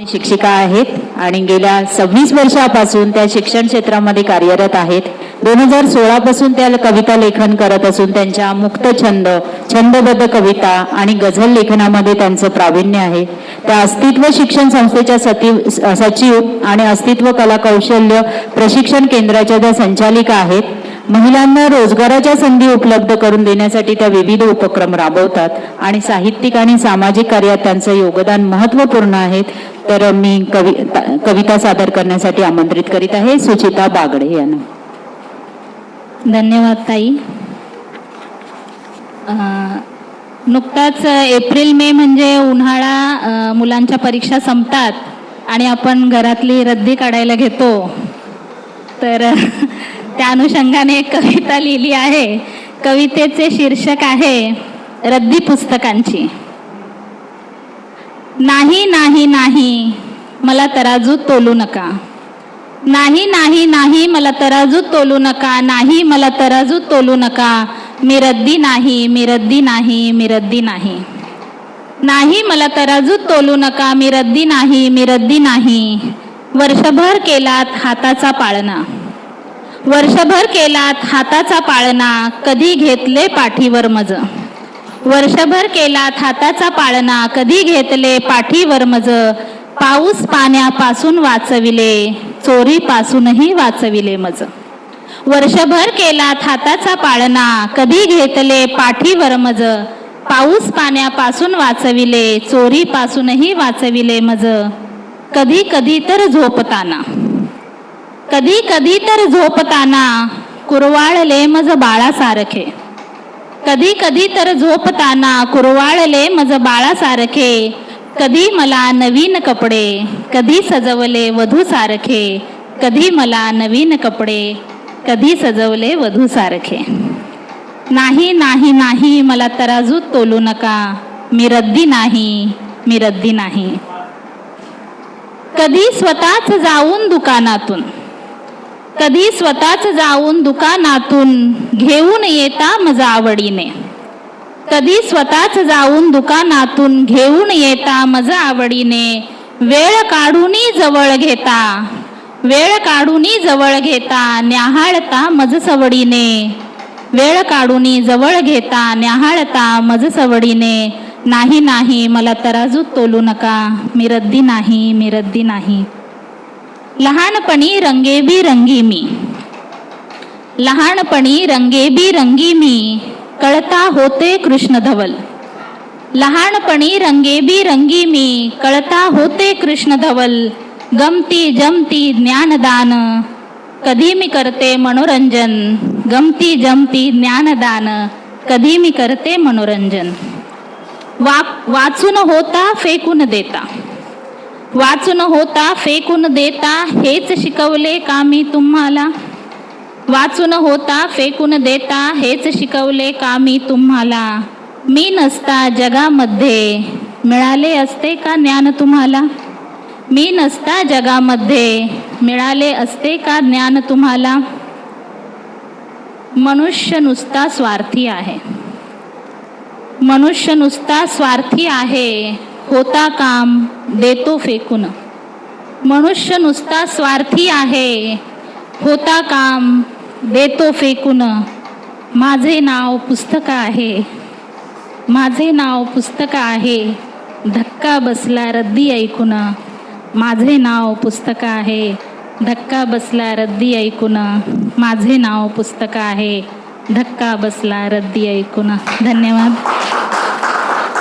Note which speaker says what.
Speaker 1: शिक्षिका आहेत आणि गेल्या सव्वीस वर्षापासून त्या शिक्षण क्षेत्रामध्ये कार्यरत आहेत. दोन हजार सोळा पासून त्या कविता लेखन करत असून त्यांच्या मुक्त छंद छंदबद्ध कविता आणि गझल लेखनामध्ये त्यांचं प्रावीण्य आहे. त्या अस्तित्व शिक्षण संस्थेच्या सचिव सचिव आणि अस्तित्व कला कौशल्य प्रशिक्षण केंद्राच्या त्या संचालिका आहेत महिलांना रोजगाराच्या संधी उपलब्ध करून देण्यासाठी त्या विविध उपक्रम राबवतात. आणि साहित्यिक आणि सामाजिक कार्यात त्यांचं योगदान महत्त्वपूर्ण आहे. तर मी कवि कविता सादर करण्यासाठी आमंत्रित करीत आहे. सुचिता बागडे यांना.
Speaker 2: धन्यवाद ताई. नुकताच एप्रिल मे म्हणजे उन्हाळा मुलांच्या परीक्षा संपतात आणि आपण घरातली रद्दी काढायला घेतो. तर त्या अनुषंगाने एक कविता लिहिली आहे. कवितेचे शीर्षक आहे रद्दी पुस्तकांची. नाही नाही नाही मला तराजूत तोलू नका. नाही नाही नाही मला तराजूत तोलू नका. नाही मला तराजूत तोलू नका. मी रद्दी नाही मी रद्दी नाही मी रद्दी नाही. नाही मला तराजूत तोलू नका. मी रद्दी नाही मी रद्दी नाही. वर्षभर केलात हाताचा पाळणा. वर्षभर केलात हाताचा पाळणा. कधी घेतले पाठीवर मज. वर्षभर केला थाताचा पाळणा कधी घेतले पाठीवर मज? पाऊस पाण्यापासून वाचविले चोरीपासूनही वाचविले मज. वर्षभर केला थाताचा पाळणा कधी घेतले पाठीवर मज? पाऊस पाण्यापासून वाचविले चोरीपासूनही वाचविले मज. कधी कधी तर झोपताना कधी कधी तर झोपताना कुरवाळले मज बाळासारखे. कधी कधी तर झोपताना कुरवाळले मज बाळासारखे. कधी मला नवीन कपडे कधी सजवले वधू सारखे. कधी मला नवीन कपडे कधी सजवले वधू सारखे. नाही नाही नाही मला तराजूत तोलू नका. मी रद्दी नाही मी रद्दी नाही. कधी स्वतःच जाऊन दुकानातून कधी स्वतःच जाऊन दुकानातून घेऊन येता मजा आवडीने. कधी स्वतःच जाऊन दुकानातून घेऊन येता मजा आवडीने. वेळ काढूनी जवळ घेता. वेळ काढूनी जवळ घेता न्याहाळता मज सवडीने. वेळ काढूनी जवळ घेता न्याहाळता मज सवडीने. नाही नाही मला तराजूत तोलू नका. मी रद्दी नाही मी रद्दी नाही. लहानपणी रंगेबी रंगी मी लहानपणी रंगेबी रंगी मी कळता होते कृष्ण धवल लहानपणी रंगेबी रंगी मी कळता होते कृष्ण धवल गमती जमती ज्ञानदान. कधी मी करते मनोरंजन. गमती जमती ज्ञानदान. कधी मी करते मनोरंजन. वा वाचून होता फेकून देता. वाचून होता फेकून देता हेच शिकवले का मी तुम्हाला? वाचून होता फेकून देता हेच शिकवले का मी तुम्हाला? मी नसता जगामध्ये. मिळाले असते का ज्ञान तुम्हाला? मी नसता जगामध्ये. मिळाले असते का ज्ञान तुम्हाला? मनुष्य नुसता स्वार्थी आहे. मनुष्य नुसता स्वार्थी आहे. होता काम देतो फेकून. मनुष्य नुसता स्वार्थी आहे. होता काम देतो फेकून. माझे नाव पुस्तक आहे. माझे नाव पुस्तक आहे. धक्का बसला रद्दी ऐकून. माझे नाव पुस्तक आहे. धक्का बसला रद्दी ऐकून. माझे नाव पुस्तक आहे. धक्का बसला रद्दी ऐकून. धन्यवाद.